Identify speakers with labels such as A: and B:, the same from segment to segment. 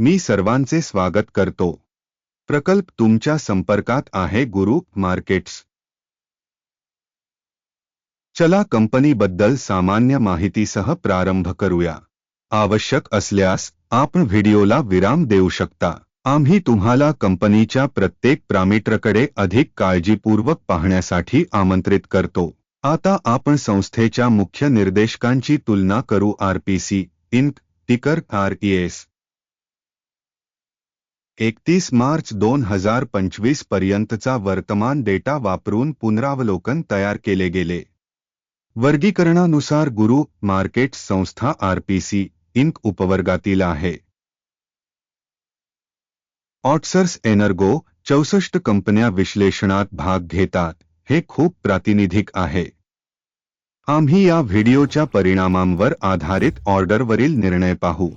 A: मी सर्वांचे स्वागत करतो. प्रकल्प तुमच्या संपर्कात आहे गुरु मार्केट्स. चला कंपनीबद्दल सामान्य माहितीसह प्रारंभ करूया. आवश्यक असल्यास आपण व्हिडिओला विराम देऊ शकता. आम्ही तुम्हाला कंपनीच्या प्रत्येक पॅरामीटरकडे अधिक काळजीपूर्वक पाहण्यासाठी आमंत्रित करतो. आता आपण संस्थेच्या मुख्य निर्देशकांची तुलना करू आरपीसी इंक टिकर आरईएस एकतीस मार्च दोन हजार पंचवीस पर्यंतचा वर्तमान डेटा वापरून पुनरावलोकन तयार केले गेले. वर्गीकरणानुसार गुरु मार्केट संस्था आरपीसी इंक उपवर्गातील आहे. ऑटसर्स एनर्गो चौसष्ट कंपन्या विश्लेषणात भाग घेतात हे खूप प्रातिनिधिक आहे. आम्ही या व्हिडिओच्या परिणामांवर आधारित ऑर्डरवरील निर्णय पाहू.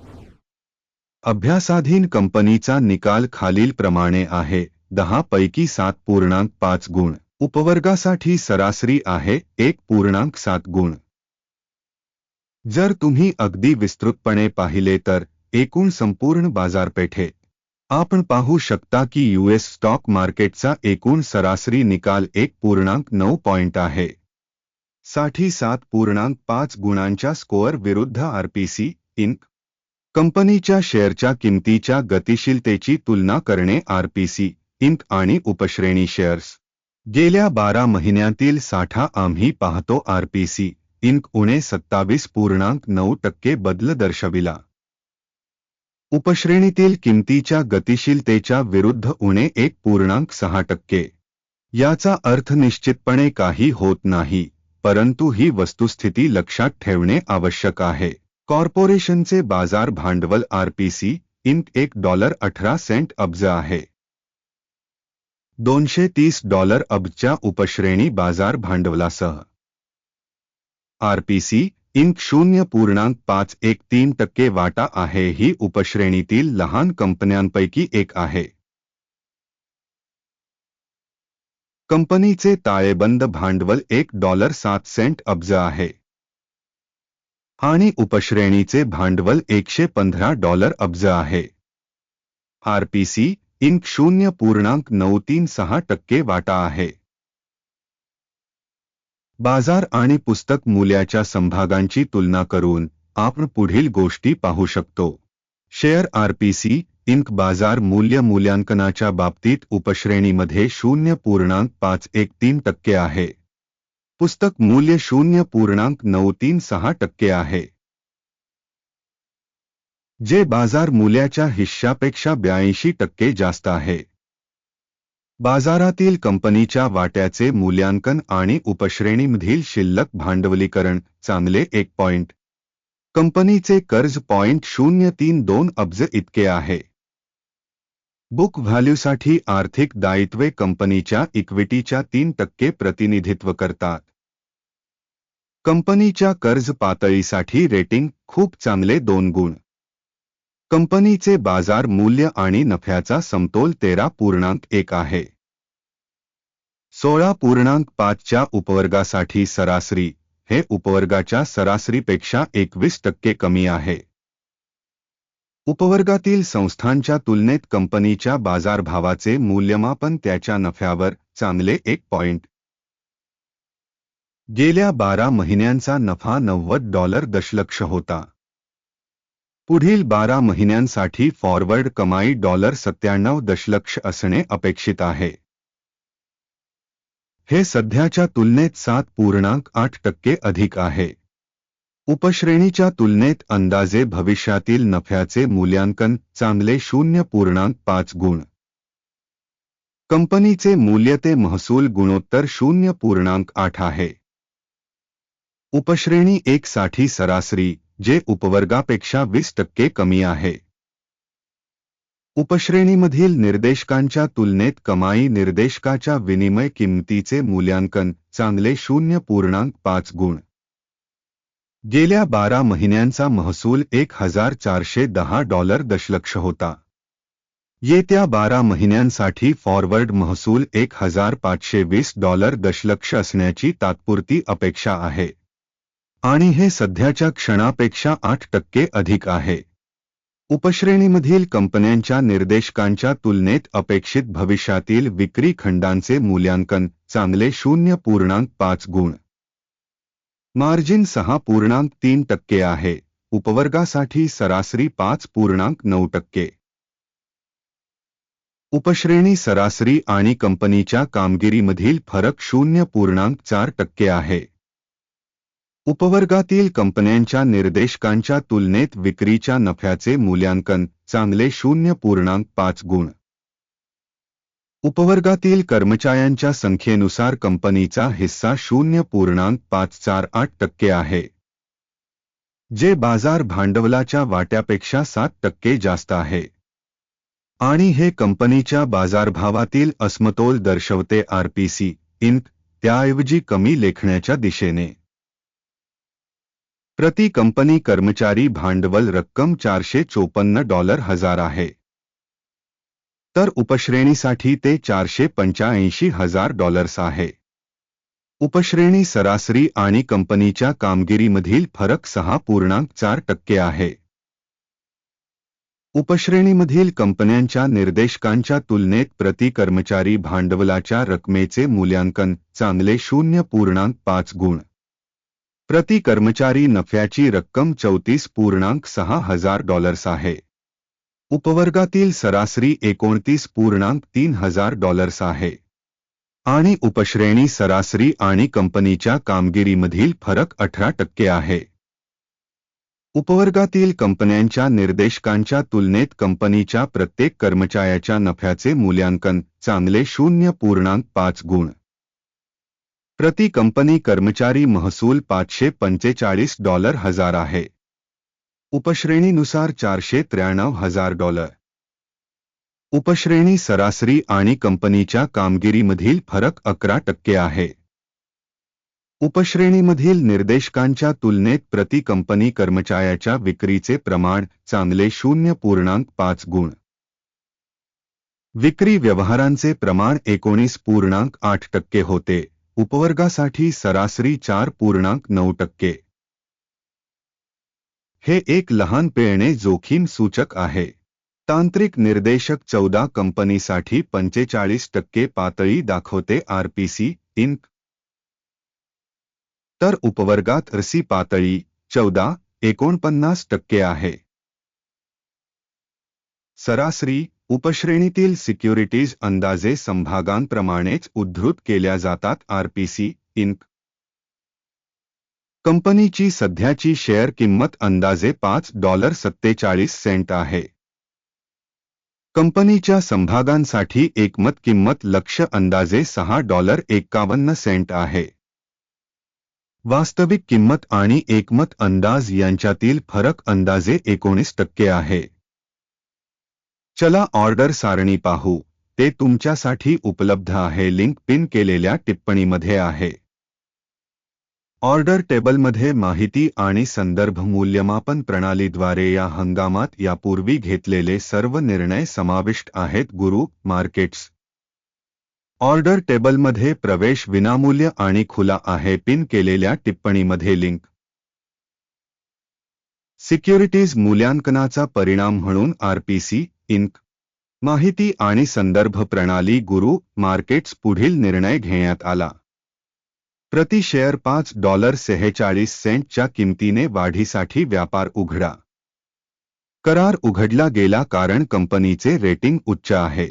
A: अभ्यासाधीन कंपनीचा निकाल खालीलप्रमाणे आहे. दहा पैकी सात पूर्णांक पाच गुण. उपवर्गासाठी सरासरी आहे. एक पूर्णांक सात गुण. जर तुम्ही अगदी विस्तृतपणे पाहिले तर एकूण संपूर्ण बाजारपेठे. आपण पाहू शकता की यूएस स्टॉक मार्केटचा एकूण सरासरी निकाल एक पूर्णांक नऊ पॉइंट आहे. साठी सात पूर्णांक पाच गुणांच्या स्कोअर विरुद्ध आरपीसी इंक कंपनीच्या शेअरच्या किमतीच्या गतिशीलतेची तुलना करणे आरपीसी इंक आणि उपश्रेणी शेअर्स. गेल्या बारा महिन्यातील साठा आम्ही पाहतो आरपीसी इंक उणे सत्तावीस पूर्णांक नऊ टक्के बदल दर्शविला. उपश्रेणीतील किमतीच्या गतिशीलतेच्या विरुद्ध उणे एक पूर्णांक सहा टक्के. याचा अर्थ निश्चितपणे काही होत नाही परंतु ही वस्तुस्थिती लक्षात ठेवणे आवश्यक आहे. कॉर्पोरेशनचे बाजार भांडवल आरपीसी इंक एक डॉलर अठरा सेंट अब्ज आहे. दोनशे तीस डॉलर अब्जच्या उपश्रेणी बाजार भांडवलासह. आरपीसी इंक शून्य पूर्णांक पाच एक तीन टक्के वाटा आहे ही उपश्रेणीतील लहान कंपन्यांपैकी एक आहे. कंपनीचे ताळेबंद भांडवल एक डॉलर सात सेंट अब्ज आहे. आणि उपश्रेणीचे भांडवल एकशे पंधरा डॉलर अब्ज आहे. आरपीसी इंक शून्य पूर्णांक नऊ तीन सहा टक्के वाटा आहे. बाज़ार आणि पुस्तक मूल्याच्या संभागांची तुलना करून आपण पुढील गोष्टी पाहू शकतो. शेअर आरपीसी इंक बाज़ार मूल्य मूल्यांकनाच्या बाबतीत उपश्रेणीमध्ये शून्य पूर्णांक पाच एक तीन टक्के आहे. पुस्तक मूल्य शून्य पूर्णांक नऊ तीन सहा टक्के आहे. जे बाज़ार मूल्याच्या हिश्श्यापेक्षा ब्याऐंशी टक्के जास्त आहे. बाजारातील कंपनीच्या वाट्याचे मूल्यांकन आणि उपश्रेणीमधील शिल्लक भांडवलीकरण चांगले एक पॉइंट. कंपनीचे कर्ज पॉइंट शून्य तीन दोन अब्ज इतके आहे. बुक व्हॅल्यूसाठी आर्थिक दायित्वे कंपनीच्या इक्विटीच्या तीन टक्के प्रतिनिधित्व करतात. कंपनीच्या कर्ज पातळीसाठी रेटिंग खूप चांगले दोन गुण. कंपनीचे बाजार मूल्य आणि नफ्याचा समतोल तेरा पूर्णांक एक आहे. सोळा पूर्णांक पाचच्या उपवर्गासाठी सरासरी हे उपवर्गाच्या सरासरीपेक्षा एकवीस टक्के कमी आहे. उपवर्गातील संस्थांच्या तुलनेत कंपनीच्या बाजारभावाचे मूल्यमापन त्याच्या नफ्यावर चांगले एक पॉइंट गेल्या बारा महिन्यांचा नफा नव्वद डॉलर दशलक्ष होता. पुढील बारा महिन्यांसाठी फॉरवर्ड कमाई डॉलर सत्त्याण्णव दशलक्ष असणे अपेक्षित आहे. हे सध्याच्या तुलनेत सात पूर्णांक आठ टक्के अधिक आहे. उपश्रेणीच्या तुलनेत अंदाजे भविष्यातील नफ्याचे मूल्यांकन चांगले शून्य पूर्णांक पाच गुण. कंपनीचे मूल्य ते महसूल गुणोत्तर शून्य पूर्णांक आठ आहे. उपश्रेणी एक साठी सरासरी, जे उपवर्गापेक्षा वीस टक्के कमी आहे. उपश्रेणीमधील निर्देशकांच्या तुलनेत कमाई निर्देशकाच्या विनिमय किंमतीचे मूल्यांकन चांगले शून्य पूर्णांक पाच गुण. गेल्या बारा महिन्यांचा महसूल एक हज़ार चारशे दहा डॉलर दशलक्ष होता. येत्या बारा महिन्यांसाठी फॉरवर्ड महसूल एक हज़ार पाचशे वीस डॉलर दशलक्ष असण्याची तात्पुरती अपेक्षा आहे. आणि हे सध्याच्या क्षणापेक्षा आठ टक्के अधिक आहे. उपश्रेणीमधील कंपन्यांच्या निर्देशकांच्या तुलनेत अपेक्षित भविष्यातील विक्री खंडांचे मूल्यांकन चांगले शून्य पूर्णांक पाच गुण. मार्जिन सहा पूर्णांक तीन टक्के आहे. उपवर्गासाठी सरासरी पाच पूर्णांक नऊ टक्के. उपश्रेणी सरासरी आणि कंपनीच्या कामगिरीमधील फरक शून्य पूर्णांक चार टक्के आहे. उपवर्गातील कंपन्यांच्या निर्देशकांच्या तुलनेत विक्रीच्या नफ्याचे मूल्यांकन चांगले शून्य पूर्णांक पाच गुण. उपवर्गातील कर्मचाऱ्यांच्या संख्येनुसार कंपनीचा हिस्सा शून्य पूर्णांक पाच चार आठ टक्के आहे. जे बाजार भांडवलाच्या वाट्यापेक्षा सात टक्के जास्त आहे. आणि हे कंपनीच्या बाजारभावातील असमतोल दर्शवते आरपीसी इंक त्याऐवजी कमी लेखण्याच्या दिशेने. प्रति कंपनी कर्मचारी भांडवल रक्कम चारशे चोपन्न डॉलर हजार आहे. तर उपश्रेणीसाठी ते चारशे पंच्याऐंशी हजार डॉलर्स आहे. उपश्रेणी सरासरी आणि कंपनीच्या कामगिरीमधील फरक सहा पूर्णांक चार टक्के आहे. उपश्रेणीमधील कंपन्यांच्या निर्देशकांच्या तुलनेत प्रति कर्मचारी भांडवलाच्या रकमेचे मूल्यांकन चांगले शून्य पूर्णांक पाच गुण. प्रति कर्मचारी नफ्याची रक्कम चौतीस पूर्णांक सहा हजार डॉलर्स आहे. उपवर्गातील सरासरी एकोणतीस पूर्णांक तीन हजार डॉलर्स आहे. आणि उपश्रेणी सरासरी आणि कंपनीच्या कामगिरीमधील फरक अठरा टक्के आहे. उपवर्गातील कंपन्यांच्या निर्देशकांच्या तुलनेत कंपनीच्या प्रत्येक कर्मचाऱ्याच्या नफ्याचे मूल्यांकन चांगले शून्य पूर्णांक पाच गुण. प्रति कंपनी कर्मचारी महसूल पाचशे पंचेचाळीस डॉलर हजार आहे. उपश्रेणीनुसार चारशे त्र्याण्णव हजार डॉलर. उपश्रेणी सरासरी आणि कंपनीच्या कामगिरीमधील फरक अकरा टक्के आहे. उपश्रेणीमधील निर्देशकांच्या तुलनेत प्रति कंपनी कर्मचाऱ्याच्या विक्रीचे प्रमाण चांगले शून्य पूर्णांक पाच गुण. विक्री व्यवहारांचे प्रमाण एकोणीस पूर्णांक आठ टक्के होते. उपवर्गासाठी सरासरी चार पूर्णांक नऊ टक्के. हे एक लहान पेळणे जोखीम सूचक आहे. तांत्रिक निर्देशक चौदा कंपनीसाठी पंचेचाळीस टक्के पातळी दाखवते आरपीसी इंक. तर उपवर्गात रसी पातळी चौदा एकोणपन्नास टक्के आहे. सरासरी उपश्रेणीतील सिक्युरिटीज अंदाजे संभागांप्रमाणेच उद्धृत केल्या जातात आरपीसी इंक. कंपनीची सध्याची शेअर किंमत अंदाजे पाच डॉलर सत्तेचाळीस सेंट आहे. कंपनीच्या संभागांसाठी एकमत किंमत लक्ष अंदाजे सहा डॉलर एक्कावन्न सेंट आहे. वास्तविक किंमत आणि एकमत अंदाज यांच्यातील फरक अंदाजे एकोणीस टक्के आहे. चला ऑर्डर सारणी पाहू. ते तुमच्यासाठी उपलब्ध आहे. लिंक पिन केलेल्या टिप्पणीमध्ये आहे. ऑर्डर टेबलमध्ये माहिती आणि संदर्भ मूल्यमापन प्रणालीद्वारे या हंगामात यापूर्वी घेतलेले सर्व निर्णय समाविष्ट आहेत. गुरु मार्केट्स. ऑर्डर टेबलमध्ये प्रवेश विनामूल्य आणि खुला आहे. पिन केलेल्या टिप्पणीमध्ये लिंक. सिक्युरिटीज मूल्यांकनाचा परिणाम म्हणून आरपीसी इंक. माहिती आणि संदर्भ प्रणाली गुरु मार्केट्स पुढील निर्णय घेण्यात आला. प्रति शेअर पाच डॉलर सेहेचाळीस सेंटच्या किमतीने वाढीसाठी व्यापार उघडा. करार उघडला गेला कारण कंपनीचे रेटिंग उच्च आहे.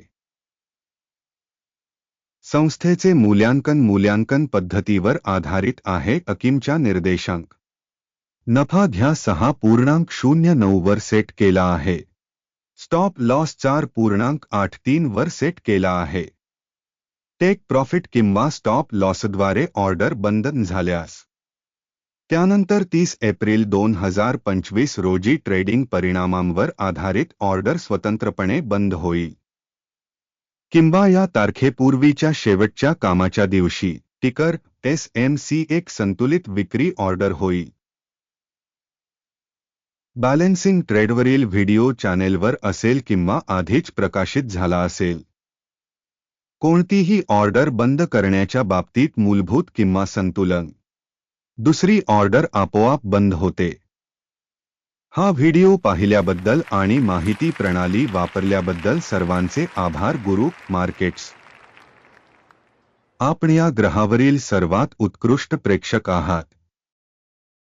A: संस्थेचे मूल्यांकन मूल्यांकन पद्धतीवर आधारित आहे अकिमच्या निर्देशांक. नफा घ्या सहा पूर्णांक शून्य नऊ वर सेट केला आहे. स्टॉप लॉस चार पूर्णांक आठ तीन वर सेट केला आहे. टेक प्रॉफिट किंवा स्टॉप लॉसद्वारे ऑर्डर बंद झाल्यास. त्यानंतर तीस एप्रिल दोन हजार पंचवीस रोजी ट्रेडिंग परिणामांवर आधारित ऑर्डर स्वतंत्रपणे बंद होईल. किंवा या तारखेपूर्वीच्या शेवटच्या कामाच्या दिवशी टिकर एस एम सी एक संतुलित विक्री ऑर्डर होईल. बॅलेन्सिंग ट्रेडवरील व्हिडिओ चॅनेलवर असेल किंवा आधीच प्रकाशित झाला असेल. कोणतीही ऑर्डर बंद करण्याच्या बाबतीत मूलभूत किंवा संतुलन. दुसरी ऑर्डर आपोआप बंद होते. हा व्हिडिओ पाहिल्याबद्दल आणि माहिती प्रणाली वापरल्याबद्दल सर्वांचे आभार गुरु मार्केट्स. आपण या ग्रहावरील सर्वात उत्कृष्ट प्रेक्षक आहात.